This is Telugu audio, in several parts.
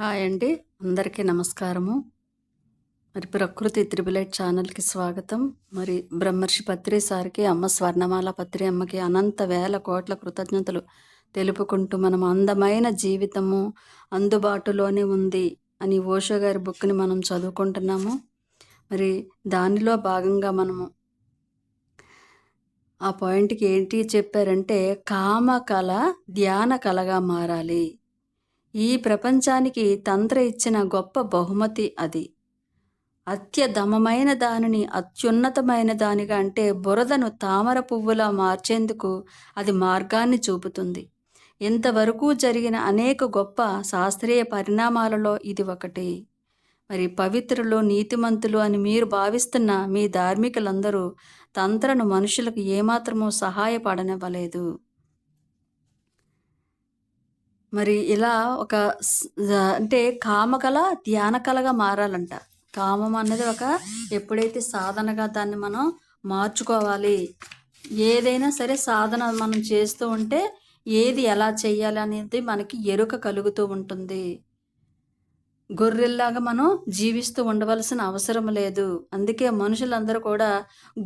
హాయ్ అండి. అందరికీ నమస్కారము. మరి ప్రకృతి త్రిబులైట్ ఛానల్కి స్వాగతం. మరి బ్రహ్మర్షి పత్రి సార్కి అమ్మ స్వర్ణమాల పత్రి అమ్మకి అనంత వేల కోట్ల కృతజ్ఞతలు తెలుపుకుంటూ మనం అందమైన జీవితము అందుబాటులోనే ఉంది అని ఓషో గారి బుక్ని మనం చదువుకుంటున్నాము. మరి దానిలో భాగంగా మనము ఆ పాయింట్కి ఏంటి చెప్పారంటే కామ కళ ధ్యాన కళగా మారాలి. ఈ ప్రపంచానికి తంత్ర ఇచ్చిన గొప్ప బహుమతి అది. అత్యధమమైన దానిని అత్యున్నతమైన దానిగా అంటే బురదను తామర పువ్వులా మార్చేందుకు అది మార్గాన్ని చూపుతుంది. ఇంతవరకు జరిగిన అనేక గొప్ప శాస్త్రీయ పరిణామాలలో ఇది ఒకటి. మరి పవిత్రులు నీతిమంతులు అని మీరు భావిస్తున్న మీ ధార్మికులందరూ తంత్రను మనుషులకు ఏమాత్రమూ సహాయపడనివ్వలేదు. మరి ఇలా ఒక అంటే కామకళ ధ్యాన కళగా మారాలంట. కామం అన్నది ఒక ఎప్పుడైతే సాధనగా దాన్ని మనం మార్చుకోవాలి ఏదైనా సరే సాధన మనం చేస్తూ ఉంటే ఏది ఎలా చేయాలి అనేది మనకి ఎరుక కలుగుతూ ఉంటుంది. గొర్రెల్లాగా మనం జీవిస్తూ ఉండవలసిన అవసరం లేదు. అందుకే మనుషులందరూ కూడా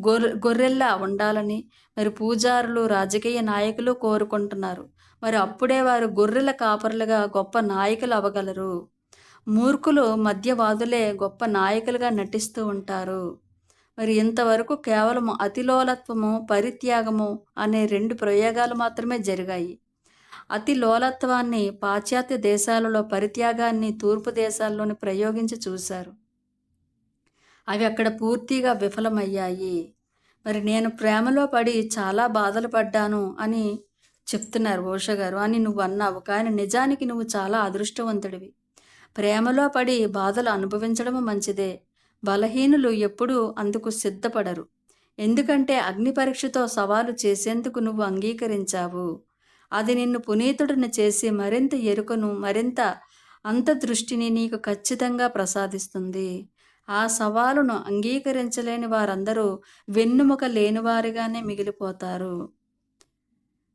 గొర్రె గొర్రెల్లా ఉండాలని మరి పూజారులు రాజకీయ నాయకులు కోరుకుంటున్నారు. మరి అప్పుడే వారు గొర్రెల కాపరులుగా గొప్ప నాయకులు అవ్వగలరు మూర్ఖులు మధ్యవాదులే గొప్ప నాయకులుగా నటిస్తూ ఉంటారు. మరి ఇంతవరకు కేవలం అతిలోలత్వము పరిత్యాగము అనే రెండు ప్రయోగాలు మాత్రమే జరిగాయి. అతి లోలత్వాన్ని పాశ్చాత్య దేశాలలో పరిత్యాగాన్ని తూర్పు దేశాల్లోని ప్రయోగించి చూశారు. అవి అక్కడ పూర్తిగా విఫలమయ్యాయి. మరి నేను ప్రేమలో పడి చాలా బాధలు పడ్డాను అని చెప్తున్నారు ఓష గారు అని నువ్వు అన్నావు. కానీ నిజానికి నువ్వు చాలా అదృష్టవంతుడివి. ప్రేమలో పడి బాధలు అనుభవించడం మంచిదే. బలహీనులు ఎప్పుడూ అందుకు సిద్ధపడరు. ఎందుకంటే అగ్ని పరీక్షతో సవాలు చేసేందుకు నువ్వు అంగీకరించావు. అది నిన్ను పునీతుడిని చేసి మరింత ఎరుకను మరింత అంతదృష్టిని నీకు ఖచ్చితంగా ప్రసాదిస్తుంది. ఆ సవాలును అంగీకరించలేని వారందరూ వెన్నుముక లేనివారిగానే మిగిలిపోతారు.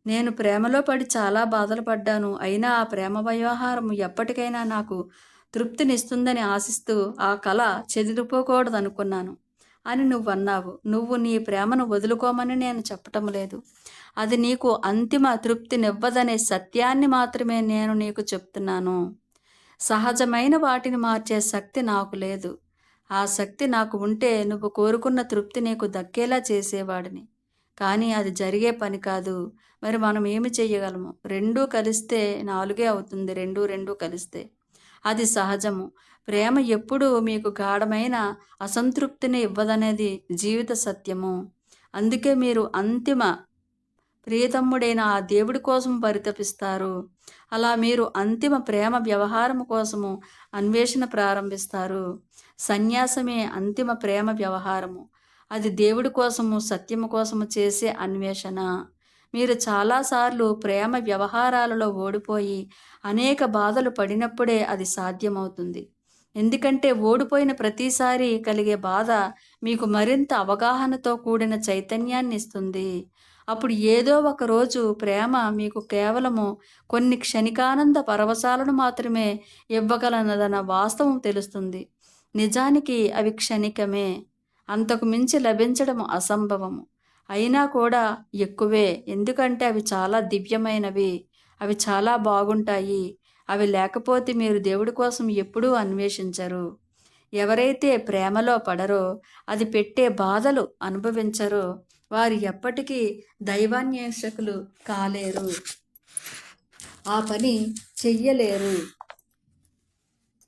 నేను ప్రేమలో పడి చాలా బాధలు పడ్డాను. అయినా ఆ ప్రేమ వ్యవహారం ఎప్పటికైనా నాకు తృప్తినిస్తుందని ఆశిస్తూ ఆ కళ చెదిరిపోకూడదు అనుకున్నాను అని నువ్వు అన్నావు నువ్వు నీ ప్రేమను వదులుకోమని నేను చెప్పటం లేదు. అది నీకు అంతిమ తృప్తినివ్వదనే సత్యాన్ని మాత్రమే నేను నీకు చెప్తున్నాను. సహజమైన వాటిని మార్చే శక్తి నాకు లేదు. ఆ శక్తి నాకు ఉంటే నువ్వు కోరుకున్న తృప్తి నీకు దక్కేలా చేసేవాడిని. కానీ అది జరిగే పని కాదు. మరి మనం ఏమి చెయ్యగలము? రెండూ కలిస్తే నాలుగే అవుతుంది. రెండు రెండు కలిస్తే. అది సహజము. ప్రేమ ఎప్పుడూ మీకు గాఢమైన అసంతృప్తిని ఇవ్వదనేది జీవిత సత్యము. అందుకే మీరు అంతిమ ప్రియతమ్ముడైన ఆ దేవుడి కోసం పరితపిస్తారు. అలా మీరు అంతిమ ప్రేమ వ్యవహారం కోసము అన్వేషణ ప్రారంభిస్తారు. సన్యాసమే అంతిమ ప్రేమ వ్యవహారము. అది దేవుడి కోసము సత్యము కోసము చేసే అన్వేషణ. మీరు చాలాసార్లు ప్రేమ వ్యవహారాలలో ఓడిపోయి అనేక బాధలు పడినప్పుడే అది సాధ్యమవుతుంది. ఎందుకంటే ఓడిపోయిన ప్రతిసారి కలిగే బాధ మీకు మరింత అవగాహనతో కూడిన చైతన్యాన్ని ఇస్తుంది. అప్పుడు ఏదో ఒక రోజు ప్రేమ మీకు కేవలము కొన్ని క్షణికానంద పరవశాలను మాత్రమే ఇవ్వగలనదన్న వాస్తవం తెలుస్తుంది. నిజానికి అవి క్షణికమే. అంతకు మించి లభించడం అసంభవము. అయినా కూడా ఎక్కువే. ఎందుకంటే అవి చాలా దివ్యమైనవి. అవి చాలా బాగుంటాయి. అవి లేకపోతే మీరు దేవుడి కోసం ఎప్పుడూ అన్వేషించరు. ఎవరైతే ప్రేమలో పడరో అది పెట్టే బాధలు అనుభవించరో. వారు ఎప్పటికీ దైవాన్వేషకులు కాలేరు. ఆ పని చెయ్యలేరు.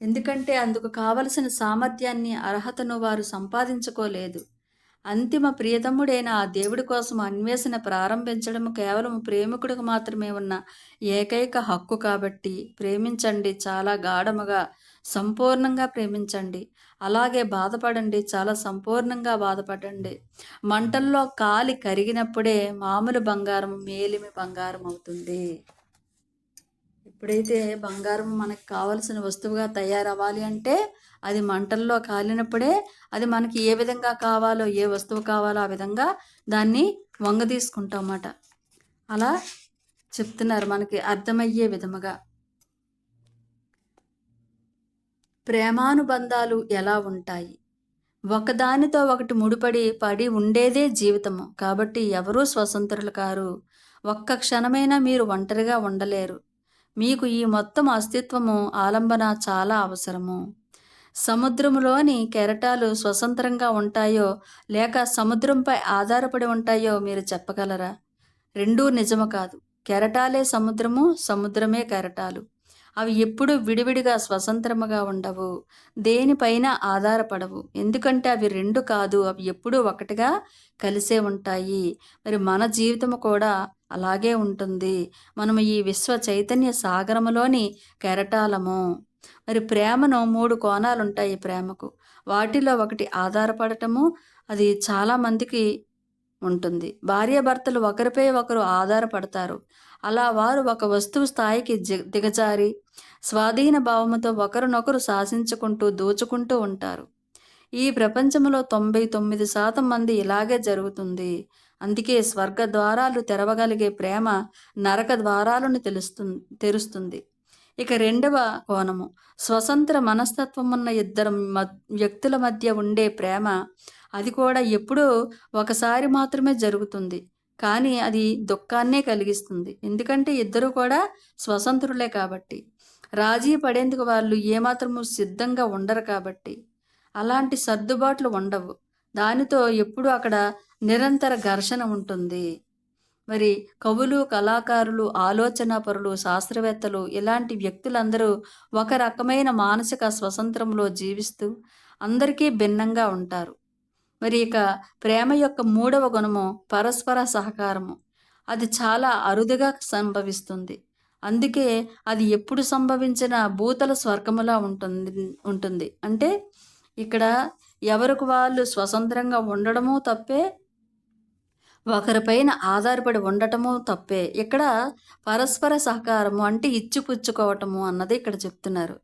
ఎందుకంటే అందుకు కావలసిన సామర్థ్యాన్ని అర్హతను వారు సంపాదించుకోలేదు. అంతిమ ప్రియతముడైన ఆ దేవుడి కోసం అన్వేషణ ప్రారంభించడం కేవలం ప్రేమికుడికి మాత్రమే ఉన్న ఏకైక హక్కు కాబట్టి ప్రేమించండి చాలా గాఢముగా సంపూర్ణంగా ప్రేమించండి. అలాగే బాధపడండి చాలా సంపూర్ణంగా బాధపడండి. మంటల్లో కాలి కరిగినప్పుడే మామూలు బంగారం మేలిమి బంగారం అవుతుంది ఇప్పుడైతే బంగారం మనకు కావలసిన వస్తువుగా తయారవ్వాలి అంటే అది మంటల్లో కాలినప్పుడే అది మనకి ఏ విధంగా కావాలో ఏ వస్తువు కావాలో ఆ విధంగా దాన్ని వంగ తీసుకుంటామన్నమాట అలా చెప్తున్నారు మనకి అర్థమయ్యే విధముగా. ప్రేమానుబంధాలు ఎలా ఉంటాయి? ఒకదానితో ఒకటి ముడిపడి పడి ఉండేదే జీవితము. కాబట్టి ఎవరూ స్వతంత్రులు కారు. ఒక్క క్షణమైనా మీరు ఒంటరిగా ఉండలేరు. మీకు ఈ మొత్తం అస్తిత్వము ఆలంబన చాలా అవసరము. సముద్రములోని కెరటాలు స్వతంత్రంగా ఉంటాయో లేక సముద్రంపై ఆధారపడి ఉంటాయో మీరు చెప్పగలరా? రెండూ నిజము కాదు. కెరటాలే సముద్రము సముద్రమే కెరటాలు. అవి ఎప్పుడూ విడివిడిగా స్వతంత్రముగా ఉండవు. దేనిపైన ఆధారపడవు. ఎందుకంటే అవి రెండు కాదు అవి ఎప్పుడూ ఒకటిగా కలిసే ఉంటాయి. మరి మన జీవితము కూడా అలాగే ఉంటుంది. మనము ఈ విశ్వ చైతన్య సాగరములోని కెరటాలము. మరి ప్రేమను మూడు కోణాలు ఉంటాయి ప్రేమకు. వాటిలో ఒకటి ఆధారపడటము అది చాలామందికి ఉంటుంది. భార్యాభర్తలు ఒకరిపై ఒకరు ఆధారపడతారు. అలా వారు ఒక వస్తువు స్థాయికి దిగజారి స్వాధీన భావముతో ఒకరినొకరు శాసించుకుంటూ దోచుకుంటూ ఉంటారు. ఈ ప్రపంచంలో తొంభై తొమ్మిది శాతం మంది ఇలాగే జరుగుతుంది. అందుకే స్వర్గ ద్వారాలు తెరవగలిగే ప్రేమ నరక ద్వారాలను తెలుస్తు తెరుస్తుంది. ఇక రెండవ కోణము. స్వతంత్ర మనస్తత్వం ఉన్న ఇద్దరు వ్యక్తుల మధ్య ఉండే ప్రేమ అది కూడా ఎప్పుడూ ఒకసారి మాత్రమే జరుగుతుంది. కానీ అది దుఃఖాన్నే కలిగిస్తుంది. ఎందుకంటే ఇద్దరు కూడా స్వతంత్రులే కాబట్టి. రాజీ పడేందుకు వాళ్ళు ఏమాత్రము సిద్ధంగా ఉండరు కాబట్టి. అలాంటి సర్దుబాట్లు ఉండవు. దానితో ఎప్పుడు అక్కడ నిరంతర ఘర్షణ ఉంటుంది. మరి కవులు కళాకారులు ఆలోచన పరులు శాస్త్రవేత్తలు ఇలాంటి వ్యక్తులందరూ ఒక రకమైన మానసిక స్వతంత్రంలో జీవిస్తూ అందరికీ భిన్నంగా ఉంటారు. మరి ఇక ప్రేమ యొక్క మూడవ గుణము పరస్పర సహకారము. అది చాలా అరుదుగా సంభవిస్తుంది. అందుకే అది ఎప్పుడు సంభవించిన భూతల స్వర్గములా ఉంటుంది ఉంటుంది. అంటే ఇక్కడ ఎవరికి వాళ్ళు స్వతంత్రంగా ఉండడము తప్పే ఒకరిపైన ఆధారపడి ఉండటము తప్పే. ఇక్కడ పరస్పర సహకారము అంటే ఇచ్చిపుచ్చుకోవటము అన్నది ఇక్కడ చెప్తున్నారు.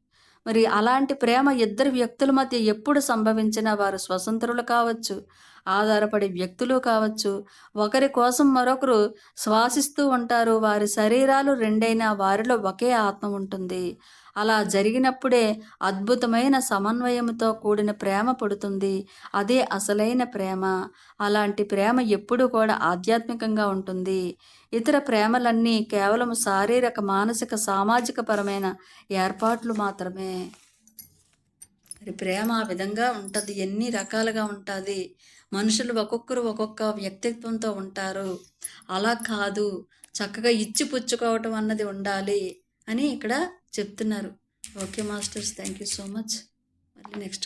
మరి అలాంటి ప్రేమ ఇద్దరు వ్యక్తుల మధ్య ఎప్పుడు సంభవించినా వారు స్వతంత్రులు కావచ్చు ఆధారపడే వ్యక్తులు కావచ్చు. ఒకరి కోసం మరొకరు శ్వాసిస్తూ ఉంటారు. వారి శరీరాలు రెండైనా వారిలో ఒకే ఆత్మ ఉంటుంది. అలా జరిగినప్పుడే అద్భుతమైన సమన్వయంతో కూడిన ప్రేమ పుడుతుంది. అదే అసలైన ప్రేమ. అలాంటి ప్రేమ ఎప్పుడూ కూడా ఆధ్యాత్మికంగా ఉంటుంది. ఇతర ప్రేమలన్నీ కేవలం శారీరక మానసిక సామాజిక పరమైన ఏర్పాట్లు మాత్రమే. మరి ప్రేమ ఆ విధంగా ఉంటుంది. ఎన్ని రకాలుగా ఉంటుంది. మనుషులు ఒక్కొక్కరు ఒక్కొక్క వ్యక్తిత్వంతో ఉంటారు. అలా కాదు. చక్కగా ఇచ్చి పుచ్చుకోవటం అన్నది ఉండాలి అని ఇక్కడ చెప్తున్నారు. Okay masters thank you so much మళ్ళీ నెక్స్ట్